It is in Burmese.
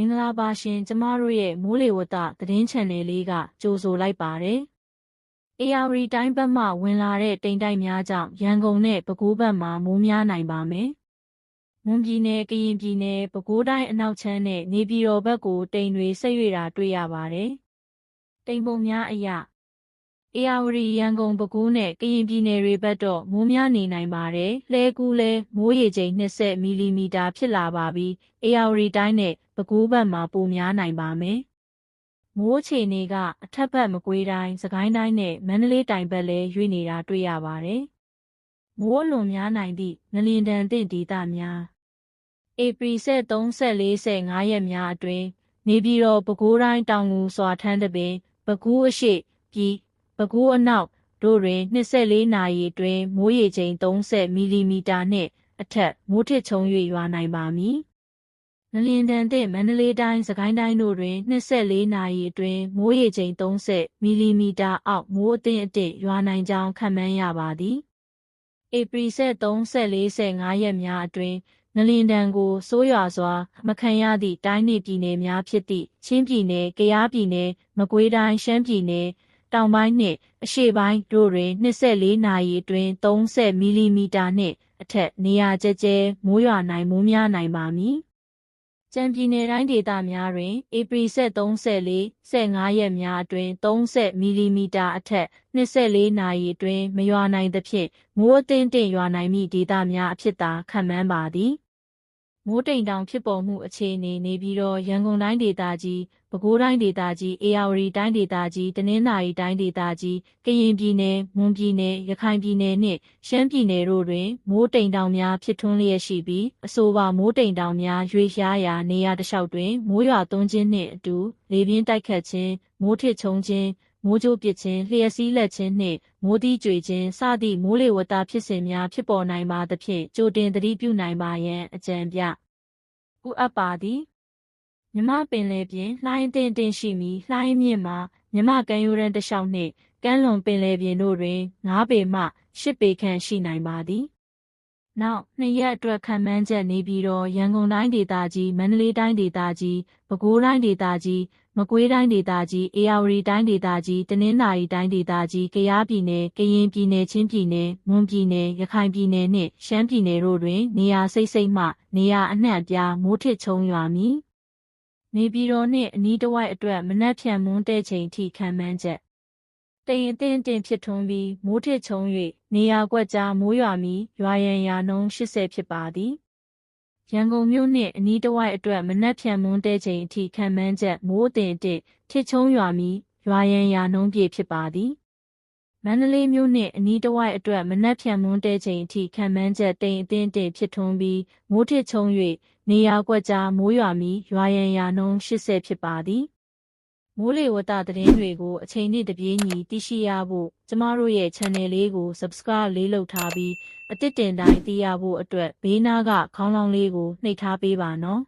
င်္ဂလာပါရှင်ကျမတို့ရဲ့မိုးလေဝသသတင်းချန်နယ်လေးကကြိုဆိုလိုက်ပါတယ်။ AR တိုင်းဘက်မှဝင်လာတဲ့တိမ်တိုက်များကြောင့်ရန်ကုန်နဲ့ပဲခူးဘက်မှာမိုးများနိုင်ပါမယ်။မွန်ပြည်နယ်ကရင်ပြည်နယ်ပဲခူးတိုင်းအနောက်ချမ်းနဲ့နေပြည်တော်ဘက်ကိုတိမ်တွေဆက်ရွေ့တာတွေ့ရပါတယ်။တိမ်ပုံများအရ အေယာဝတီရန်ကုန်ပဲခူးနဲ့ကရင်ပြည်နယ်တွေဘက်တော့မိုးများနေနိုင်ပါတယ်။လဲကူးလဲမိုးရေချိန်20မီလီမီတာဖြစ်လာပါပြီ။အေယာဝတီတိုင်းနဲ့ပဲခူးဘက်မှာပိုများနိုင်ပါမယ်။မိုးအခြေအနေကအထက်ဘက်မကွေးတိုင်း၊စကိုင်းတိုင်းနဲ့မန္တလေးတိုင်းဘက်လည်းရွေ့နေတာတွေ့ရပါတယ်။မိုးအလွန်များနိုင်သည့်ငလျင်တန်သင့်ဒေသများဧပြီ23 14 15ရက်များအတွင်းနေပြည်တော်ပဲခူးတိုင်းတောင်ငူစွာထန်းတပင်ပဲခူးအရှိပြည် ပဲခူးအနောက်တို့တွင်24နာရီအတွင်းမိုးရေချိန်30မီလီမီတာနှင့်အထက်မိုးထစ်ချုံ၍ရွာနိုင်ပါမည်။ငလျင်တန်သင့်မန္တလေးတိုင်းစကိုင်းတိုင်းတို့တွင်24နာရီအတွင်းမိုးရေချိန်30မီလီမီတာအောက်မိုးအသင့်အတင့်ရွာနိုင်ကြောင်းခန့်မှန်းရပါသည်။ဧပြီ23 14 15ရက်များအတွင်းငလင်တန်ကိုစိုးရွာစွာ မခံရသည့်တိုင်းနှင့်ပြည်နယ်များဖြစ်သည့်ချင်းပြည်နယ်၊ကယားပြည်နယ်၊မကွေးတိုင်း၊ရှမ်းပြည်နယ် တောင်ပိုင်းနှင့် အရှေ့ပိုင်းတို့တွင် 24 နာရီအတွင်း 30 မီလီမီတာနှင့် အထက် နေရာကျကျဲ မိုးရွာနိုင် မိုးများနိုင်ပါမည်။ကြံပြည်နယ်တိုင်းဒေသများတွင် ဧပြီ23 15 ရက်များအတွင်း 30 မီလီမီတာအထက် 24 နာရီအတွင်း မရွာနိုင်သဖြင့် မိုးအသင့်တင့်ရွာနိုင်မည့်ဒေသများအဖြစ်သာ ခန့်မှန်းပါသည်။ မိုးတိမ်တောင်ဖြစ်ပေါ်မှုအခြေအနေနေပြီးတော့ရန်ကုန်တိုင်းဒေသကြီးပဲခူးတိုင်းဒေသကြီးအေရဝတီတိုင်းဒေသကြီးတနင်္သာရီတိုင်းဒေသကြီးကရင်ပြည်နယ်မွန်ပြည်နယ်ရခိုင်ပြည်နယ်နှင့်ရှမ်းပြည်နယ်တို့တွင်မိုးတိမ်တောင်များဖြစ်ထွန်းလျက်ရှိပြီးအဆိုပါမိုးတိမ်တောင်များရွေရှားရာနေရာတစ်လျှောက်တွင်မိုးရွာသွန်းခြင်းနှင့်အတူလေပြင်းတိုက်ခတ်ခြင်းမိုးထစ်ချုံခြင်းမိုးကြိုးပစ်ခြင်းလျှက်စီးလက်ခြင်းနှင့်မိုးသီးကြွေခြင်းစသည့်မိုးလေဝသဖြစ်စဉ်များဖြစ်ပေါ်နိုင်ပါသဖြင့်ကြိုတင်သတိပြုနိုင်ပါရန်အကြံပြ ဥအပ်ပါသည်မြမပင်လယ်ပြင်လှိုင်းတင်တင်ရှိမီလှိုင်းမြင့်မှာမြမကမ်းရိုးတန်းတစ်လျှောက်နှင့်ကမ်းလွန်ပင်လယ်ပြင်တို့တွင်9ပေမှ10ပေခန့်ရှိနိုင်ပါသည် နောက်နှစ်ရက်အတွက်ခံမှန်းချက်နေပြီးတော့ရန်ကုန်တိုင်းဒေသကြီးမန္တလေးတိုင်းဒေသကြီးပဲခူးတိုင်းဒေသကြီးမကွေးတိုင်းဒေသကြီးအေရဝတီတိုင်းဒေသကြီးတနင်္သာရီတိုင်းဒေသကြီးကယားပြည်နယ်ကရင်ပြည်နယ်ချင်းပြည်နယ်မွန်ပြည်နယ်ရခိုင်ပြည်နယ်နှင့်ရှမ်းပြည်နယ်တို့တွင် နေရာစိတ်စိတ်မှနေရာအနှံ့အပြားမိုးထစ်ချုံရွာမည်နေပြည်တော်နှင့်အနီးတစ်ဝိုက်အတွက်မနက်ဖြန်မွန်းတဲ့ချိန်ထိခံမှန်းချက် တရင်အင်းတင်ဖြစ်ထွန်းပြီးမိုးထစ်ချုံ၍နေရာကွက်ကြားမိုးရွာမီရွာရန်ရာနှုန်း80ဖြစ်ပါသည်ရန်ကုန်မြို့နှင့်အနီးတစ်ဝိုက်အတွက်မနက်ဖြန်မွန်းတဲ့ချိန်အထိခံမှန်းချက်မိုးအသင်တစ်ထစ်ချုံရွာမီရွာရန်ရာနှုန်းပြည့်ဖြစ်ပါသည်မန္တလေးမြို့နှင့်အနီးတစ်ဝိုက်အတွက်မနက်ဖြန်မွန်းတဲ့ချိန်အထိခံမှန်းချက်တိမ်အသင်းတင်ဖြစ်ထွန်းပြီးမိုးထစ်ချုံ၍နေရာကွက်ကြားမိုးရွာမီရွာရန်ရာနှုန်း80ဖြစ်ပါသည် မိုးလေဝသသတင်းတွေကိုအချိန်နဲ့တပြေးညီသိရှိရဖို့ကျမတို့ရဲ့ channel လေးကို subscribe လေးလုပ်ထားပြီးအသစ်တင်တိုင်းသိရဖို့အတွက်ဘေးနားကခေါင်းလောင်းလေးကိုနှိပ်ထားပေးပါနော်